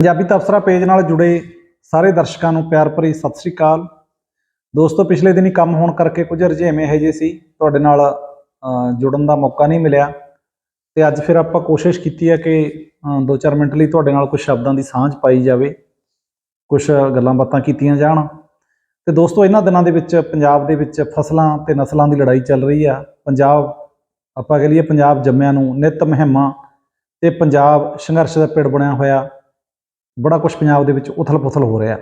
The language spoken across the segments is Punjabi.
ਪੰਜਾਬੀ ਤਬਸਰਾ ਪੇਜ ਨਾਲ ਜੁੜੇ ਸਾਰੇ ਦਰਸ਼ਕਾਂ ਨੂੰ ਪਿਆਰ ਭਰੀ ਸਤਿ ਸ੍ਰੀ ਅਕਾਲ। ਦੋਸਤੋ, ਪਿਛਲੇ ਦਿਨੀ ਕੰਮ ਹੋਣ ਕਰਕੇ ਕੁਝ ਰੁਝੇਵੇਂ ਇਹੋ ਜਿਹੇ ਸੀ, ਤੁਹਾਡੇ ਨਾਲ ਜੁੜਨ ਦਾ ਮੌਕਾ ਨਹੀਂ ਮਿਲਿਆ। ਤੇ ਅੱਜ ਫਿਰ ਆਪਾਂ ਕੋਸ਼ਿਸ਼ ਕੀਤੀ ਹੈ ਕਿ 2-4 ਮਿੰਟ ਲਈ ਤੁਹਾਡੇ ਨਾਲ ਕੁਝ ਸ਼ਬਦਾਂ ਦੀ ਸਾਂਝ ਪਾਈ ਜਾਵੇ, ਕੁਝ ਗੱਲਾਂ ਬਾਤਾਂ ਕੀਤੀਆਂ ਜਾਣ। ਤੇ ਦੋਸਤੋ, ਇਹਨਾਂ ਦਿਨਾਂ ਦੇ ਵਿੱਚ, ਪੰਜਾਬ ਦੇ ਵਿੱਚ ਫਸਲਾਂ ਤੇ ਨਸਲਾਂ ਦੀ ਲੜਾਈ ਚੱਲ ਰਹੀ ਆ। ਪੰਜਾਬ, ਆਪਾਂ ਕਹ ਲਈਏ ਪੰਜਾਬ ਜੰਮਿਆਂ ਨੂੰ ਨਿਤ ਮਹਿਮਾ ਤੇ ਪੰਜਾਬ ਸੰਘਰਸ਼ ਦਾ ਪਿੜ ਬਣਿਆ ਹੋਇਆ। ਬੜਾ ਕੁਝ ਪੰਜਾਬ ਦੇ ਵਿੱਚ ਉਥਲ-ਪੁਥਲ ਹੋ ਰਿਹਾ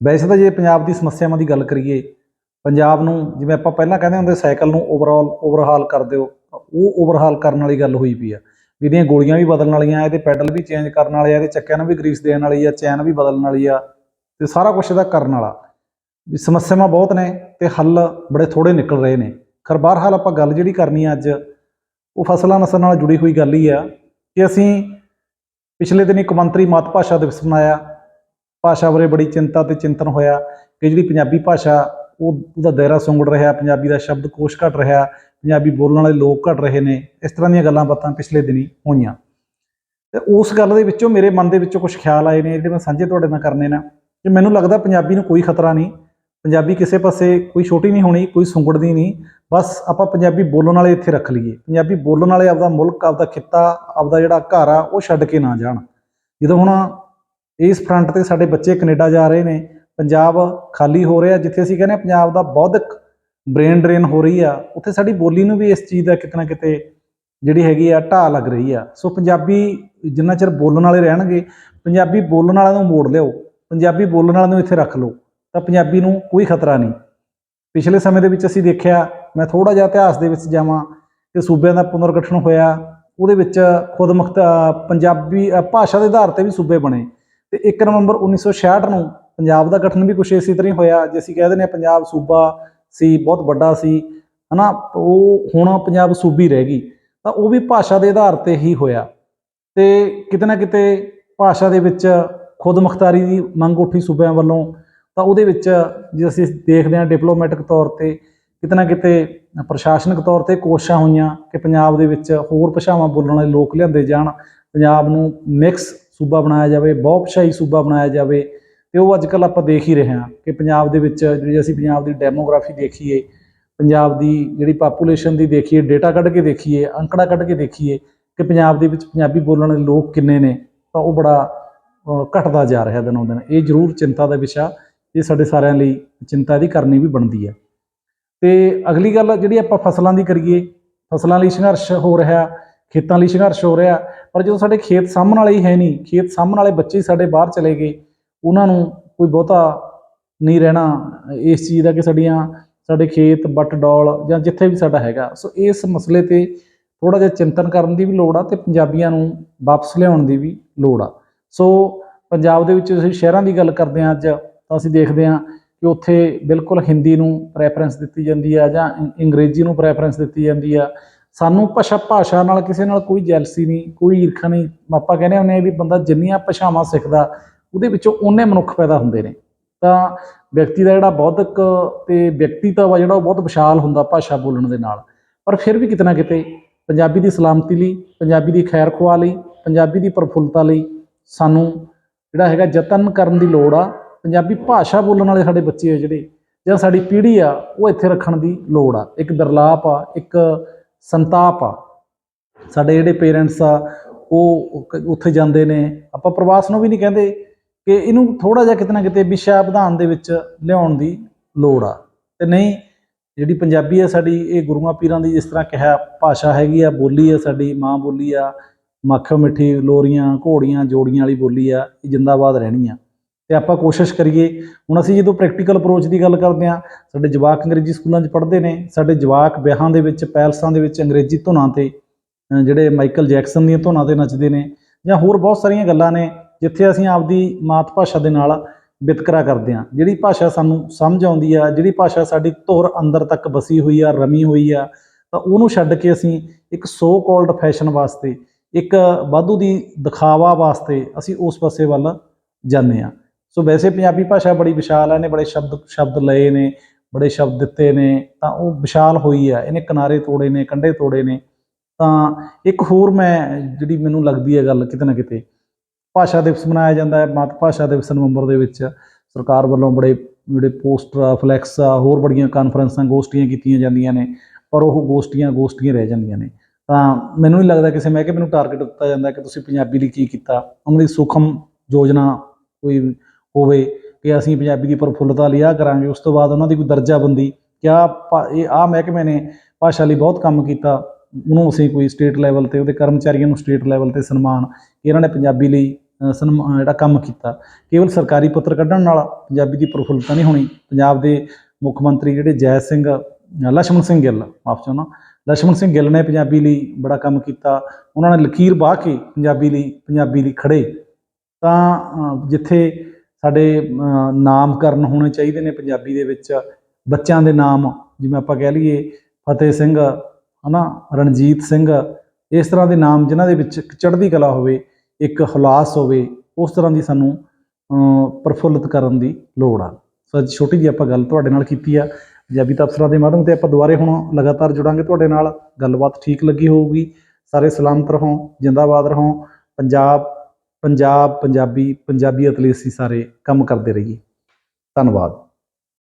ਵੈਸੇ ਤਾਂ ਜੇ ਪੰਜਾਬ ਦੀ ਸਮੱਸਿਆਵਾਂ ਦੀ ਗੱਲ ਕਰੀਏ, ਪੰਜਾਬ ਨੂੰ ਜਿਵੇਂ ਆਪਾਂ ਪਹਿਲਾਂ ਕਹਿੰਦੇ ਹੁੰਦੇ ਸਾਈਕਲ ਨੂੰ ਓਵਰਆਲ ਓਵਰਹਾਲ ਕਰ ਦਿਓ ਉਹ ਓਵਰਹਾਲ ਕਰਨ ਵਾਲੀ ਗੱਲ ਹੋਈ ਪਈ ਆ ਵੀ ਇਹਦੀਆਂ ਗੋਲੀਆਂ ਵੀ ਬਦਲਣ ਵਾਲੀਆਂ, ਇਹਦੇ ਪੈਡਲ ਵੀ ਚੇਂਜ ਕਰਨ ਵਾਲੇ ਆ, ਇਹਦੇ ਚੱਕਿਆਂ ਨੂੰ ਵੀ ਗਰੀਸ ਦੇਣ ਵਾਲੀ ਆ ਚੈਨ ਵੀ ਬਦਲਣ ਵਾਲੀ ਆ, ਤੇ ਸਾਰਾ ਕੁਝ ਇਹਦਾ ਕਰਨ ਵਾਲਾ। ਵੀ ਸਮੱਸਿਆਵਾਂ ਬਹੁਤ ਨੇ ਤੇ ਹੱਲ ਬੜੇ ਥੋੜੇ ਨਿਕਲ ਰਹੇ ਨੇ। ਖਰ ਬਾਹਰ ਹਾਲ ਆਪਾਂ ਗੱਲ ਜਿਹੜੀ ਕਰਨੀ ਆ ਅੱਜ, ਉਹ ਫਸਲਾਂ ਨਸਲ ਨਾਲ ਜੁੜੀ ਹੋਈ ਗੱਲ ਹੀ ਆ ਕਿ ਅਸੀਂ ਪਿਛਲੇ ਦਿਨ ਇੱਕ ਮੰਤਰੀ ਮਾਤ ਭਾਸ਼ਾ ਦਿਵਸ ਮਨਾਇਆ। ਭਾਸ਼ਾ ਬਾਰੇ ਬੜੀ ਚਿੰਤਾ ਤੇ ਚਿੰਤਨ ਹੋਇਆ ਕਿ ਜਿਹੜੀ ਪੰਜਾਬੀ ਭਾਸ਼ਾ, ਉਹ, ਉਹਦਾ ਦਾਇਰਾ ਸੁੰਗੜ ਰਿਹਾ, ਪੰਜਾਬੀ ਦਾ ਸ਼ਬਦਕੋਸ਼ ਘਟ ਰਿਹਾ, ਪੰਜਾਬੀ ਬੋਲਣ ਵਾਲੇ ਲੋਕ ਘਟ ਰਹੇ ਨੇ। ਇਸ ਤਰ੍ਹਾਂ ਦੀਆਂ ਗੱਲਾਂ ਬਾਤਾਂ ਪਿਛਲੇ ਦਿਨੀ ਹੋਈਆਂ। ਤੇ ਉਸ ਗੱਲ ਦੇ ਵਿੱਚੋਂ ਮੇਰੇ ਮਨ ਦੇ ਵਿੱਚੋਂ ਕੁਝ ਖਿਆਲ ਆਏ ਨੇ, ਜਿਹੜੇ ਮੈਂ ਸਾਂਝੇ ਤੁਹਾਡੇ ਨਾਲ ਕਰਨੇ ਨੇ। ਕਿ ਮੈਨੂੰ ਲੱਗਦਾ ਪੰਜਾਬੀ ਨੂੰ ਕੋਈ ਖਤਰਾ ਨਹੀਂ। ਪੰਜਾਬੀ ਕਿਸੇ ਪਾਸੇ ਕੋਈ ਛੋਟੀ ਨਹੀਂ ਹੋਣੀ, ਕੋਈ ਸੁੰਗੜਦੀ ਨਹੀਂ। ਬਸ ਆਪਾਂ ਪੰਜਾਬੀ ਬੋਲਣ ਵਾਲੇ ਇੱਥੇ ਰੱਖ ਲਈਏ। ਪੰਜਾਬੀ ਬੋਲਣ ਵਾਲੇ ਆਪਦਾ ਮੁਲਕ, ਆਪਦਾ ਖਿੱਤਾ, ਆਪਦਾ ਜਿਹੜਾ ਘਰ ਆ, ਉਹ ਛੱਡ ਕੇ ਨਾ ਜਾਣ। ਜਦੋਂ ਹੁਣ ਇਸ ਫਰੰਟ ਤੇ ਸਾਡੇ ਬੱਚੇ ਕੈਨੇਡਾ ਜਾ ਰਹੇ ਨੇ, ਪੰਜਾਬ ਖਾਲੀ ਹੋ ਰਿਹਾ, ਜਿੱਥੇ ਅਸੀਂ ਕਹਿੰਦੇ ਹਾਂ ਪੰਜਾਬ ਦਾ ਬੌਧਿਕ ਬ੍ਰੇਨ ਡਰੇਨ ਹੋ ਰਹੀ ਆ, ਉੱਥੇ ਸਾਡੀ ਬੋਲੀ ਨੂੰ ਵੀ ਇਸ ਚੀਜ਼ ਦਾ ਕਿਤੇ ਨਾ ਕਿਤੇ ਜਿਹੜੀ ਹੈਗੀ ਆ, ਢਾਹ ਲੱਗ ਰਹੀ ਆ। ਸੋ ਪੰਜਾਬੀ ਜਿੰਨਾ ਚਿਰ ਬੋਲਣ ਵਾਲੇ ਰਹਿਣਗੇ, ਪੰਜਾਬੀ ਬੋਲਣ ਵਾਲਿਆਂ ਨੂੰ ਮੋੜ ਲਿਓ, ਪੰਜਾਬੀ ਬੋਲਣ ਵਾਲਿਆਂ ਨੂੰ ਇੱਥੇ ਰੱਖ ਲਓ। ਤਾਂ ਪੰਜਾਬੀ ਨੂੰ ਕੋਈ ਖਤਰਾ ਨਹੀਂ। ਪਿਛਲੇ ਸਮੇਂ ਦੇ ਵਿੱਚ ਅਸੀਂ ਦੇਖਿਆ, ਮੈਂ ਥੋੜਾ ਜਿਹਾ ਇਤਿਹਾਸ ਦੇ ਵਿੱਚ ਜਾਵਾਂ, ਕਿ ਸੂਬਿਆਂ ਦਾ ਪੁਨਰਗਠਨ ਹੋਇਆ, ਉਹਦੇ ਵਿੱਚ ਖੁਦ ਮੁਖਤ ਪੰਜਾਬੀ ਭਾਸ਼ਾ ਦੇ ਆਧਾਰ ਤੇ ਵੀ ਸੂਬੇ ਬਣੇ। ਤੇ 1 ਨਵੰਬਰ 1966 ਨੂੰ ਪੰਜਾਬ ਦਾ ਗਠਨ ਵੀ ਕੁਛ ਇਸੇ ਤਰ੍ਹਾਂ ਹੀ ਹੋਇਆ, ਜੇ ਅਸੀਂ ਕਹਿ ਦਿੰਦੇ ਹਾਂ ਪੰਜਾਬ ਸੂਬਾ ਸੀ, ਬਹੁਤ ਵੱਡਾ ਸੀ, ਹਨਾ, ਉਹ ਹੁਣ ਪੰਜਾਬ ਸੂਬੀ ਰਹਿ ਗਈ, ਤਾਂ ਉਹ ਵੀ ਭਾਸ਼ਾ ਦੇ ਆਧਾਰ ਤੇ ਹੀ ਹੋਇਆ। ਤੇ ਕਿਤੇ ਨਾ ਕਿਤੇ ਭਾਸ਼ਾ ਦੇ ਵਿੱਚ ਖੁਦ ਮੁਖਤਾਰੀ ਦੀ ਮੰਗ ਉੱਠੀ ਸੂਬਿਆਂ ਵੱਲੋਂ ਤਾਂ ਉਹਦੇ ਵਿੱਚ ਜੇ ਅਸੀਂ ਦੇਖਦੇ ਹਾਂ ਡਿਪਲੋਮੈਟਿਕ ਤੌਰ ਤੇ ਕਿਤੇ ਨਾ ਕਿਤੇ ਪ੍ਰਸ਼ਾਸਨਿਕ ਤੌਰ ਤੇ ਕੋਸ਼ਿਸ਼ਾਂ ਹੋਈਆਂ ਕਿ ਪੰਜਾਬ ਦੇ ਵਿੱਚ ਹੋਰ ਭਾਸ਼ਾਵਾਂ ਬੋਲਣ ਵਾਲੇ ਲੋਕ ਲਿਆਂਦੇ ਜਾਣ ਪੰਜਾਬ ਨੂੰ ਮਿਕਸ ਸੂਬਾ ਬਣਾਇਆ ਜਾਵੇ ਬਹੁਭਾਸ਼ਾਈ ਸੂਬਾ ਬਣਾਇਆ ਜਾਵੇ ਤੇ ਉਹ ਅੱਜ ਕੱਲ ਆਪਾਂ ਦੇਖ ਹੀ ਰਹੇ ਹਾਂ ਕਿ ਪੰਜਾਬ ਦੇ ਵਿੱਚ ਜਿਹੜੀ ਅਸੀਂ ਪੰਜਾਬ ਦੀ ਡੈਮੋਗ੍ਰਾਫੀ ਦੇਖੀਏ ਪੰਜਾਬ ਦੀ ਜਿਹੜੀ ਪਾਪੂਲੇਸ਼ਨ ਦੀ ਦੇਖੀਏ ਡੇਟਾ ਕੱਢ ਕੇ ਦੇਖੀਏ ਅੰਕੜਾ ਕੱਢ ਕੇ ਦੇਖੀਏ ਕਿ ਪੰਜਾਬ ਦੇ ਵਿੱਚ ਪੰਜਾਬੀ ਬੋਲਣ ਵਾਲੇ ਲੋਕ ਕਿੰਨੇ ਨੇ ਤਾਂ ਉਹ ਬੜਾ ਅ, ਘਟਦਾ ਜਾ ਰਿਹਾ ਦਿਨੋਂ ਦਿਨ। ਇਹ ਜ਼ਰੂਰ ਚਿੰਤਾ ਦਾ ਵਿਸ਼ਾ ਇਹ ਸਾਡੇ ਸਾਰਿਆਂ ਲਈ ਚਿੰਤਾ ਇਹਦੀ ਕਰਨੀ ਵੀ ਬਣਦੀ ਹੈ। ਤੇ ਅਗਲੀ ਗੱਲ ਜਿਹੜੀ ਆਪਾਂ ਫਸਲਾਂ ਦੀ ਕਰੀਏ, ਫਸਲਾਂ ਲਈ ਸੰਘਰਸ਼ ਹੋ ਰਿਹਾ, ਖੇਤਾਂ ਲਈ ਸੰਘਰਸ਼ ਹੋ ਰਿਹਾ, ਪਰ ਜਦੋਂ ਸਾਡੇ ਖੇਤ ਸਾਂਭਣ ਵਾਲੇ ਹੀ ਹੈ ਨਹੀਂ, ਖੇਤ ਸਾਂਭਣ ਵਾਲੇ ਬੱਚੇ ਸਾਡੇ ਬਾਹਰ ਚਲੇ ਗਏ, ਉਹਨਾਂ ਨੂੰ ਕੋਈ ਬਹੁਤਾ ਨਹੀਂ ਰਹਿਣਾ ਇਸ ਚੀਜ਼ ਦਾ ਕਿ ਸਾਡੀਆਂ, ਸਾਡੇ ਖੇਤ, ਬੱਟ, ਡੋਲ ਜਾਂ ਜਿੱਥੇ ਵੀ ਸਾਡਾ ਹੈਗਾ। ਸੋ ਇਸ ਮਸਲੇ ਤੇ ਥੋੜਾ ਜਿਹਾ ਚਿੰਤਨ ਕਰਨ ਦੀ ਵੀ ਲੋੜ ਆ ਤੇ ਪੰਜਾਬੀਆਂ ਨੂੰ ਵਾਪਸ ਲਿਆਉਣ ਦੀ ਵੀ ਲੋੜ ਆ। ਸੋ ਪੰਜਾਬ ਦੇ ਵਿੱਚ ਅਸੀਂ ਸ਼ਹਿਰਾਂ ਦੀ ਗੱਲ ਕਰਦੇ ਹਾਂ ਅੱਜ। ਤਾਂ ਅਸੀਂ ਦੇਖਦੇ ਹਾਂ ਕਿ ਉੱਥੇ ਬਿਲਕੁਲ ਹਿੰਦੀ ਨੂੰ ਪ੍ਰੈਫਰੈਂਸ ਦਿੱਤੀ ਜਾਂਦੀ ਆ ਜਾਂ ਅੰਗਰੇਜ਼ੀ ਨੂੰ ਪ੍ਰੈਫਰੈਂਸ ਦਿੱਤੀ ਜਾਂਦੀ ਆ। ਸਾਨੂੰ ਭਾਸ਼ਾ ਭਾਸ਼ਾ ਨਾਲ ਕਿਸੇ ਨਾਲ ਕੋਈ ਜੈਲਸੀ ਨਹੀਂ, ਕੋਈ ਈਰਖਾ ਨਹੀਂ। ਆਪਾਂ ਕਹਿੰਦੇ ਹੁੰਦੇ ਆ ਵੀ ਬੰਦਾ ਜਿੰਨੀਆਂ ਭਾਸ਼ਾਵਾਂ ਸਿੱਖਦਾ, ਉਹਦੇ ਵਿੱਚੋਂ ਉਹਨੇ ਮਨੁੱਖ ਪੈਦਾ ਹੁੰਦੇ ਨੇ। ਤਾਂ ਵਿਅਕਤੀ ਦਾ ਜਿਹੜਾ ਬੌਧਿਕ ਤੇ ਵਿਅਕਤੀਤਵ ਆ ਜਿਹੜਾ ਉਹ ਬਹੁਤ ਵਿਸ਼ਾਲ ਹੁੰਦਾ ਭਾਸ਼ਾ ਬੋਲਣ ਦੇ ਨਾਲ। ਪਰ ਫਿਰ ਵੀ ਕਿਤੇ ਨਾ ਕਿਤੇ ਪੰਜਾਬੀ ਦੀ ਸਲਾਮਤੀ ਲਈ, ਪੰਜਾਬੀ ਦੀ ਖੈਰ ਖੁਆ ਲਈ, ਪੰਜਾਬੀ ਦੀ ਪ੍ਰਫੁੱਲਤਾ ਲਈ ਸਾਨੂੰ ਜਿਹੜਾ ਹੈਗਾ ਯਤਨ ਕਰਨ ਦੀ ਲੋੜ ਆ। ਪੰਜਾਬੀ ਭਾਸ਼ਾ ਬੋਲਣ ਵਾਲੇ ਸਾਡੇ ਬੱਚੇ ਆ ਜਿਹੜੇ, ਜਾਂ ਸਾਡੀ ਪੀੜ੍ਹੀ ਆ, ਉਹ ਇੱਥੇ ਰੱਖਣ ਦੀ ਲੋੜ ਆ। ਇੱਕ ਦਰਲਾਪ ਆ, ਇੱਕ ਸੰਤਾਪ ਆ। ਸਾਡੇ ਜਿਹੜੇ ਪੇਰੈਂਟਸ ਆ, ਉਹ ਕ- ਉੱਥੇ ਜਾਂਦੇ ਨੇ। ਆਪਾਂ ਪ੍ਰਵਾਸ ਨੂੰ ਵੀ ਨਹੀਂ ਕਹਿੰਦੇ ਕਿ ਇਹਨੂੰ ਥੋੜਾ ਜਿਹਾ ਕਿਤੇ ਨਾ ਕਿਤੇ ਵਿਸ਼ਾ ਵਿਧਾਨ ਦੇ ਵਿੱਚ ਲਿਆਉਣ ਦੀ ਲੋੜ ਆ। ਤੇ ਨਹੀਂ, ਜਿਹੜੀ ਪੰਜਾਬੀ ਆ ਸਾਡੀ, ਇਹ ਗੁਰੂਆਂ ਪੀਰਾਂ ਦੀ ਜਿਸ ਤਰ੍ਹਾਂ ਕਿਹਾ ਭਾਸ਼ਾ ਹੈਗੀ ਆ, ਬੋਲੀ ਆ ਸਾਡੀ, ਮਾਂ ਬੋਲੀ ਆ, ਮੱਖ ਮਿੱਠੀ ਲੋਰੀਆਂ, ਘੋੜੀਆਂ, ਜੋੜੀਆਂ ਵਾਲੀ ਬੋਲੀ ਆ, ਇਹ ਜਿੰਦਾਬਾਦ ਰਹਿਣੀ ਆ। ਤੇ ਆਪਾਂ ਕੋਸ਼ਿਸ਼ ਕਰੀਏ। ਹੁਣ ਅਸੀਂ ਜਦੋਂ ਪ੍ਰੈਕਟੀਕਲ ਅਪਰੋਚ ਦੀ ਗੱਲ ਕਰਦੇ ਆ ਸਾਡੇ ਜਵਾਕ ਅੰਗਰੇਜ਼ੀ ਸਕੂਲਾਂ 'ਚ ਪੜ੍ਹਦੇ ਨੇ, ਸਾਡੇ ਜਵਾਕ ਵਿਆਹਾਂ ਦੇ ਵਿੱਚ, ਪੈਲਸਾਂ ਦੇ ਵਿੱਚ ਅੰਗਰੇਜ਼ੀ ਧੁਨਾਂ ਤੇ ਜਿਹੜੇ ਮਾਈਕਲ ਜੈਕਸਨ ਦੀਆਂ ਧੁਨਾਂ ਤੇ ਨੱਚਦੇ ਨੇ ਜਾਂ ਹੋਰ ਬਹੁਤ ਸਾਰੀਆਂ ਗੱਲਾਂ ਨੇ, ਜਿੱਥੇ ਅਸੀਂ ਆਪਦੀ ਮਾਤ ਭਾਸ਼ਾ ਦੇ ਨਾਲ ਵਿਤਕਰਾ ਕਰਦੇ ਆ ਜਿਹੜੀ ਭਾਸ਼ਾ ਸਾਨੂੰ ਸਮਝ ਆਉਂਦੀ ਆ, ਜਿਹੜੀ ਭਾਸ਼ਾ ਸਾਡੀ ਧੁਰ ਅੰਦਰ ਤੱਕ ਵਸੀ ਹੋਈ ਆ, ਰਮੀ ਹੋਈ ਆ, ਤਾਂ ਉਹਨੂੰ ਛੱਡ ਕੇ ਅਸੀਂ ਇੱਕ ਸੋ ਕਾਲਡ ਫੈਸ਼ਨ ਵਾਸਤੇ, ਇੱਕ ਵਾਧੂ ਦੀ ਦਿਖਾਵਾ ਵਾਸਤੇ ਅਸੀਂ ਉਸ ਪਾਸੇ ਵੱਲ ਜਾਂਦੇ ਆ ਸੋ ਵੈਸੇ ਪੰਜਾਬੀ ਭਾਸ਼ਾ ਬੜੀ ਵਿਸ਼ਾਲ ਹੈ ਇਹਨੇ ਬੜੇ ਸ਼ਬਦ ਸ਼ਬਦ ਲਏ ਨੇ, ਬੜੇ ਸ਼ਬਦ ਦਿੱਤੇ ਨੇ, ਤਾਂ ਉਹ ਵਿਸ਼ਾਲ ਹੋਈ ਆ, ਇਹਨੇ ਕਿਨਾਰੇ ਤੋੜੇ ਨੇ, ਕੰਢੇ ਤੋੜੇ ਨੇ। ਤਾਂ ਇੱਕ ਹੋਰ ਮੈਂ, ਜਿਹੜੀ ਮੈਨੂੰ ਲੱਗਦੀ ਹੈ ਗੱਲ ਕਿਤੇ ਨਾ ਕਿਤੇ, ਭਾਸ਼ਾ ਦਿਵਸ ਮਨਾਇਆ ਜਾਂਦਾ ਹੈ, ਮਾਤ ਭਾਸ਼ਾ ਦਿਵਸ ਨਵੰਬਰ ਦੇ ਵਿੱਚ। ਸਰਕਾਰ ਵੱਲੋਂ ਬੜੇ, ਜਿਹੜੇ ਪੋਸਟਰ ਆ, ਫਲੈਕਸ ਆ, ਹੋਰ ਬੜੀਆਂ ਕਾਨਫਰੰਸਾਂ, ਗੋਸ਼ਟੀਆਂ ਕੀਤੀਆਂ ਜਾਂਦੀਆਂ ਨੇ, ਪਰ ਉਹ ਗੋਸ਼ਟੀਆਂ ਗੋਸ਼ਟੀਆਂ ਰਹਿ ਜਾਂਦੀਆਂ ਨੇ। ਤਾਂ ਮੈਨੂੰ ਨਹੀਂ ਲੱਗਦਾ ਕਿਸੇ, ਮੈਂ ਕਿ ਮੈਨੂੰ ਟਾਰਗੇਟ ਦਿੱਤਾ ਜਾਂਦਾ ਕਿ ਤੁਸੀਂ ਪੰਜਾਬੀ ਲਈ ਕੀ ਕੀਤਾ। ਉਹਨਾਂ ਦੀ ਸੁਖਮ ਯੋਜਨਾ, ਕੋਈ ਹੋਵੇ ਕਿ ਅਸੀਂ ਪੰਜਾਬੀ ਦੀ ਪ੍ਰਫੁੱਲਤਾ ਲਈ ਆਹ ਕਰਾਂਗੇ, ਉਸ ਤੋਂ ਬਾਅਦ ਉਹਨਾਂ ਦੀ ਕੋਈ ਦਰਜਾਬੰਦੀ, ਕਿਆ ਭਾ- ਇਹ ਆ ਮਹਿਕਮੇ ਨੇ ਭਾਸ਼ਾ ਲਈ ਬਹੁਤ ਕੰਮ ਕੀਤਾ, ਉਹਨੂੰ ਅਸੀਂ ਕੋਈ ਸਟੇਟ ਲੈਵਲ ਤੇ, ਉਹਦੇ ਕਰਮਚਾਰੀਆਂ ਨੂੰ ਸਟੇਟ ਲੈਵਲ ਤੇ ਸਨਮਾਨ ਇਹਨਾਂ ਨੇ ਪੰਜਾਬੀ ਲਈ ਸਨਮਾਨ ਜਿਹੜਾ ਕੰਮ ਕੀਤਾ। ਕੇਵਲ ਸਰਕਾਰੀ ਪੱਤਰ ਕੱਢਣ ਨਾਲ ਪੰਜਾਬੀ ਦੀ ਪ੍ਰਫੁੱਲਤਾ ਨਹੀਂ ਹੋਣੀ। ਪੰਜਾਬ ਦੇ ਮੁੱਖ ਮੰਤਰੀ ਜਿਹੜੇ ਜੈ ਸਿੰਘ ਲਛਮਣ ਸਿੰਘ ਗਿੱਲ, ਮਾਫ ਚਾਹੁੰਦਾ, ਲਛਮਣ ਸਿੰਘ ਗਿੱਲ ਨੇ ਪੰਜਾਬੀ ਲਈ ਬੜਾ ਕੰਮ ਕੀਤਾ। ਉਹਨਾਂ ਨੇ ਲਕੀਰ ਬਾਹ ਕੇ ਪੰਜਾਬੀ ਲਈ ਪੰਜਾਬੀ ਲਈ ਖੜੇ ਤਾਂ ਜਿੱਥੇ ਸਾਡੇ ਨਾਮਕਰਨ ਹੋਣੇ ਚਾਹੀਦੇ ਨੇ ਪੰਜਾਬੀ ਦੇ ਵਿੱਚ। ਬੱਚਿਆਂ ਦੇ ਨਾਮ ਜਿਵੇਂ ਆਪਾਂ ਕਹਿ ਲਈਏ ਫਤਿਹ ਸਿੰਘ ਹਨਾ ਰਣਜੀਤ ਸਿੰਘ ਇਸ ਤਰ੍ਹਾਂ ਦੇ ਨਾਮ ਜਿਨ੍ਹਾਂ ਦੇ ਵਿੱਚ ਇੱਕ ਚੜ੍ਹਦੀ ਕਲਾ ਹੋਵੇ ਇੱਕ ਹੁਲਾਸ ਹੋਵੇ ਉਸ ਤਰ੍ਹਾਂ ਦੀ ਸਾਨੂੰ ਅ, ਪ੍ਰਫੁੱਲਿਤ ਕਰਨ ਦੀ ਲੋੜ ਆ। ਸੋ ਅੱਜ ਛੋਟੀ ਜਿਹੀ ਆਪਾਂ ਗੱਲ ਤੁਹਾਡੇ ਨਾਲ ਕੀਤੀ ਆ। ਪੰਜਾਬੀ ਤਬਸਰਾ ਦੇ ਮਾਧਿਅਮ ਤੇ ਆਪਾਂ ਦੁਬਾਰੇ ਹੁਣ ਲਗਾਤਾਰ ਜੁੜਾਂਗੇ ਤੁਹਾਡੇ ਨਾਲ। ਗੱਲਬਾਤ ਠੀਕ ਲੱਗੀ ਹੋਊਗੀ। ਸਾਰੇ ਸਲਾਮਤ ਰਹੋ ਜਿੰਦਾਬਾਦ ਰਹੋ। ਪੰਜਾਬ ਪੰਜਾਬ ਪੰਜਾਬੀ ਪੰਜਾਬੀਅਤ ਲਈ ਅਸੀਂ ਸਾਰੇ ਕੰਮ ਕਰਦੇ ਰਹੀਏ। ਧੰਨਵਾਦ।